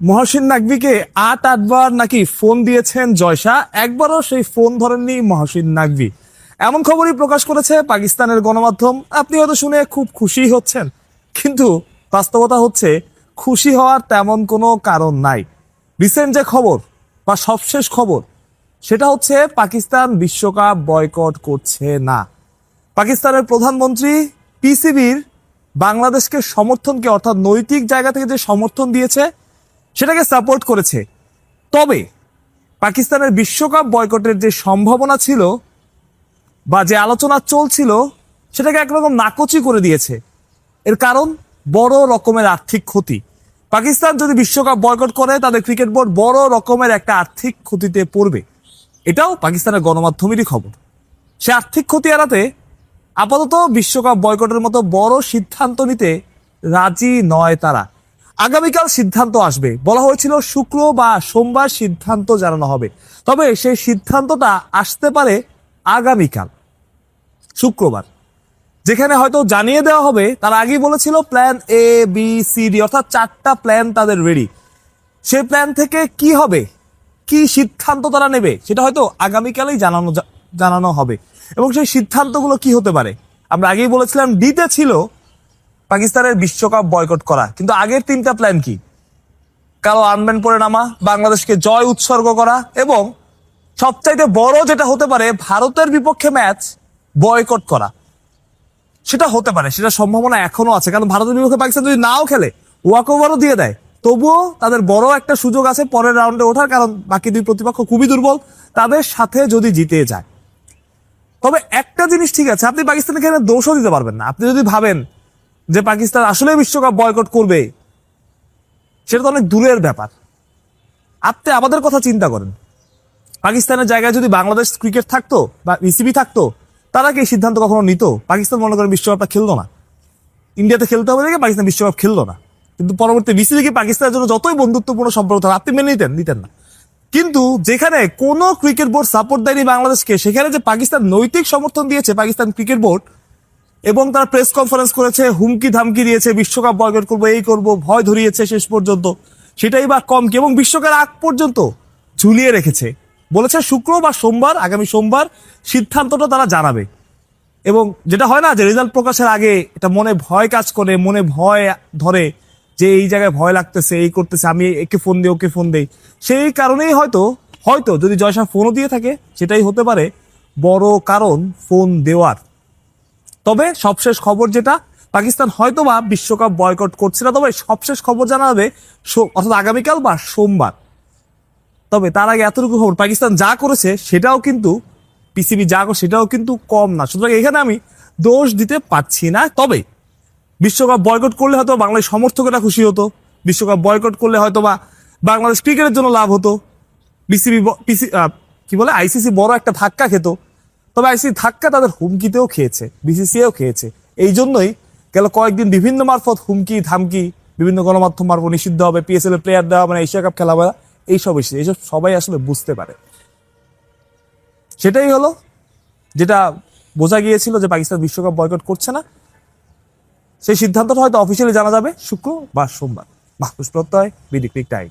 মহসিন নাকভিকে আট আটবার নাকি ফোন দিয়েছেন জয়শা, একবারও সেই ফোন ধরেননি মহসিন নাকভি। এমন খবরই প্রকাশ করেছে পাকিস্তানের গণমাধ্যম। আপনি হয়তো শুনে খুব খুশি হচ্ছেন, কিন্তু বাস্তবতা হচ্ছে খুশি হওয়ার তেমন কোনো কারণ নাই। রিসেন্ট যে খবর, বা সবশেষ খবর, সেটা হচ্ছে পাকিস্তান বিশ্বকাপ বয়কট করছে না। পাকিস্তানের প্রধানমন্ত্রী পিসিবির বাংলাদেশকে সমর্থনকে, অর্থাৎ নৈতিক জায়গা থেকে যে সমর্থন দিয়েছে সেটাকে সাপোর্ট করেছে। তবে পাকিস্তানের বিশ্বকাপ বয়কটের যে সম্ভাবনা ছিল বা যে আলোচনা চলছিল, সেটাকে একরকম নাকচি করে দিয়েছে। এর কারণ, বড় রকমের আর্থিক ক্ষতি। পাকিস্তান যদি বিশ্বকাপ বয়কট করে, তাদের ক্রিকেট বোর্ড বড় রকমের একটা আর্থিক ক্ষতিতে পড়বে। এটাও পাকিস্তানের গণমাধ্যমেরই খবর। সে আর্থিক ক্ষতি এড়াতে আপাতত বিশ্বকাপ বয়কটের মতো বড় সিদ্ধান্ত নিতে রাজি নয় তারা। আগামীকাল সিদ্ধান্ত আসবে। বলা হয়েছিল শুক্র বা সোমবার সিদ্ধান্ত জানানো হবে। তবে সেই সিদ্ধান্তটা আসতে পারে আগামীকাল, শুক্রবার। যেখানে হয়তো জানিয়ে দেওয়া হবে, তার আগেই বলেছিল plan A B C D অর্থাৎ চারটা প্ল্যান তাদের রেডি সেই প্ল্যান থেকে কি হবে? কি সিদ্ধান্ত তারা নেবে? সেটা হয়তো আগামীকালেই জানানো জানানো হবে। এবং সেই সিদ্ধান্তগুলো কি হতে পারে? আমরা আগেই বলেছিলাম ডিতে ছিল পাকিস্তানের বিশ্বকাপ বয়কট করা। কিন্তু আগের তিনটা প্ল্যান কি? কালো আনব্যান্ড পরে নামা, বাংলাদেশকে জয় উৎসর্গ করা এবং সবচাইতে বড় যেটা হতে পারে, ভারতের বিপক্ষে ম্যাচ বয়কট করা। সেটা হতে পারে, সেটা সম্ভাবনা এখনও আছে। কারণ ভারতের বিপক্ষে পাকিস্তান যদি নাও খেলে ওয়াক ওভারও দিয়ে দেয়। তবুও তাদের বড় একটা সুযোগ আছে পরের রাউন্ডে ওঠার, কারণ বাকি দুই প্রতিপক্ষ খুবই দুর্বল। তাদের সাথে যদি জিতে যায়। তবে একটা জিনিস ঠিক আছে, আপনি পাকিস্তানকে দোষও দিতে পারবেন না। আপনি যদি ভাবেন যে পাকিস্তান আসলে বিশ্বকাপ বয়কট করবে, সেটা তো অনেক দূরের ব্যাপার। আপনি আমাদের কথা চিন্তা করেন। পাকিস্তানের জায়গায় যদি বাংলাদেশ ক্রিকেট থাকতো বা বিসিবি থাকতো, তারা কি এই সিদ্ধান্ত কখনো নিত? পাকিস্তান মনে করেন বিশ্বকাপটা খেলতো না। ইন্ডিয়াতে খেলতে হবে দেখে পাকিস্তান বিশ্বকাপ খেললো না। কিন্তু পরবর্তী বিসিবি কি পাকিস্তানের জন্য যতই বন্ধুত্বপূর্ণ সম্পর্ক থাকে আপনি মেনে নিতেন নিতেন না। কিন্তু যেখানে কোনো ক্রিকেট বোর্ড সাপোর্ট দেয়নি বাংলাদেশকে, সেখানে যে পাকিস্তান নৈতিক সমর্থন দিয়েছে, পাকিস্তান ক্রিকেট বোর্ড এবং তারা প্রেস কনফারেন্স করেছে, হুমকি ধামকি দিয়েছে, বিশ্বকাপ বয়কট করব, এই করব, ভয় ধরিয়েছে শেষ পর্যন্ত। সেটাই বা কম কি? এবং বিশ্বকাপ আগ পর্যন্ত ঝুলিয়ে রেখেছে। বলেছে শুক্র বা সোমবার, আগামী সোমবার সিদ্ধান্তটা তারা জানাবে। এবং যেটা হয় না যে রেজাল্ট প্রকাশের আগে এটা মনে ভয় কাজ করে, মনে ভয় ধরে যে এই জায়গায় ভয় লাগতেছে, এই করতেছে, আমি একে ফোন দিই, ওকে ফোন দেই। সেই কারণেই হয়তো হয়তো যদি জয়সা ফোনও দিয়ে থাকে, সেটাই হতে পারে বড় কারণ ফোন দেওয়ার। তবে সবশেষ খবর যেটা, পাকিস্তান হয়তো বা বিশ্বকাপ বয়কট করছে না, তবে সবশেষ খবর জানা হবে অর্থাৎ আগামীকাল বা সোমবার। তবে তার আগে এতটুকু খবর, পাকিস্তান যা করেছে সেটাও কিন্তু, পিসিবি যা করে সেটাও কিন্তু কম না। সুতরাং এখানে আমি দোষ দিতে পারছি না। তবে বিশ্বকাপ বয়কট করলে হয়তো বাংলাদেশ সমর্থকেরা খুশি হতো, বিশ্বকাপ বয়কট করলে হয়তো বা বাংলাদেশ ক্রিকেটের জন্য লাভ হতো বিসিবি পিসি কি বলে, আইসিসি বড় একটা ধাক্কা খেত তবে আইসি ধাক্কা তাদের হুমকিতেও খেয়েছে বিসিসিও খেয়েছে। এই জন্যই গেল কয়েকদিন বিভিন্ন মারফত হুমকি, ধামকি, বিভিন্ন গণমাধ্যম মারফত নিষিদ্ধ হবে পিএসএল এর প্লেয়ার দেওয়া মানে এশিয়া কাপ খেলা হবে এইসব এসেছে এইসব সবাই আসলে বুঝতে পারে। সেটাই হলো যেটা বোঝা গিয়েছিল যে পাকিস্তান বিশ্বকাপ বয়কট করছে না। সেই সিদ্ধান্তটা হয়তো অফিসিয়ালি জানা যাবে শুক্র বা সোমবার। মাহফুজ প্রত্যয় ক্রিক টাইম